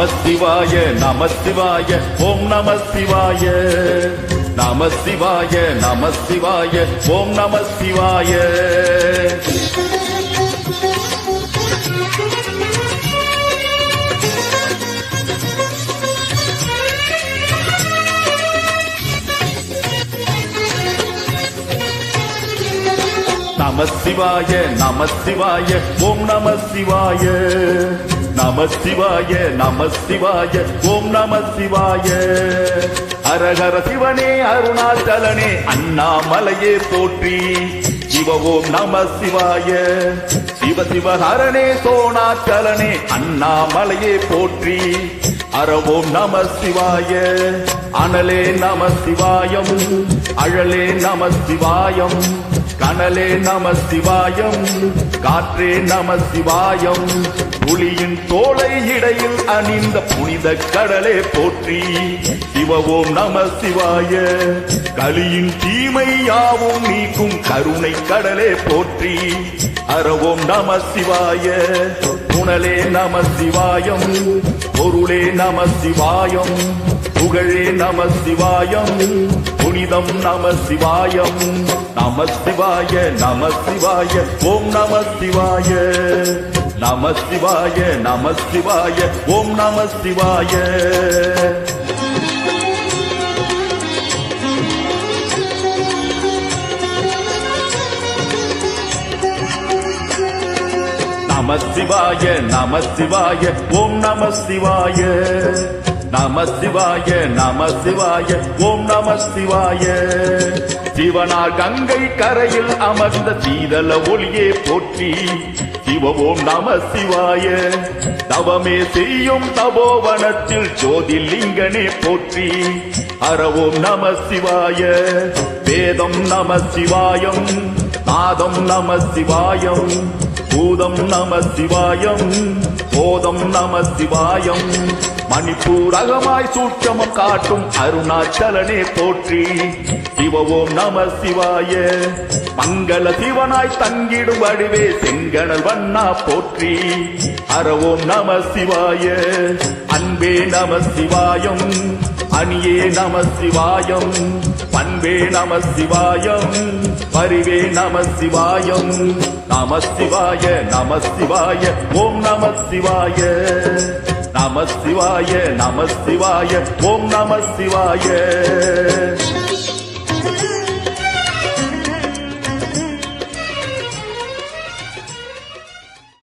நமசிவாய நமசிவாய ஓம் நமசிவாய. நமசிவாய நமசிவாய ஓம் நமசிவாய. நமசிவாய நமசிவாய நம சிவாய ஓம் நம சிவாய நம சிவாய நம சிவாய ஓம் நம சிவாய ஹரஹர சிவனே அருணாச்சலனே அண்ணாமலையே போற்றி. சிவ ஓம் நம சிவாய சிவ சிவஹரனே சோனாச்சலனே அண்ணாமலையே போற்றி. அறவோம் நம சிவாய அனலே நம சிவாயம் அழலே நம சிவாயம் கனலே நம சிவாயம் காற்றே நம சிவாயம் புலியின் தோளை இடையில் அணிந்த புனித கடலே போற்றி. சிவவோம் நம சிவாய. கலியின் தீமை யாவும் நீக்கும் கருணை கடலே போற்றி. அறவோம் நம சிவாய. புனலே நம சிவாயம். பொருளே நம சிவாயம். புகழே நம சிவாயம் புனிதம் நம சிவாயம் நம சிவாய நம சிவாய ஓம் நம சிவாய நம சிவாய நம சிவாய ஓம் நம சிவாய நம சிவாய நம சிவாய ஓம் நம சிவாய நம சிவாய நம சிவாய ஓம் நம சிவாய சிவனார் கங்கை கரையில் அமர்ந்த சீதல ஒளியே போற்றி சிவ ஓம் நம சிவாய தவமே செய்யும் தபோவனத்தில் ஜோதிலிங்கனே போற்றி அறவோம் நம சிவாய வேதம் நம சிவாயம் நாதம் நம சிவாயம் பூதம் நம சிவாயம் போதம் நம சிவாயம். மணிப்பூரகமாய் சூட்சமம் காட்டும் அருணாச்சலனே போற்றி. சிவவோம் நம சிவாய மங்கள சிவனாய் தங்கிடும் வடிவே செங்கணல் வண்ணா போற்றி. அறவோம் நம சிவாய அன்பே நம சிவாயம். அணியே நம சிவாயம் பண்பே நம சிவாயம் பரிவே நம சிவாயம் நம சிவாய நம சிவாய ஓம் நம சிவாய நம சிவாய நம சிவாய ஓம் நம சிவாய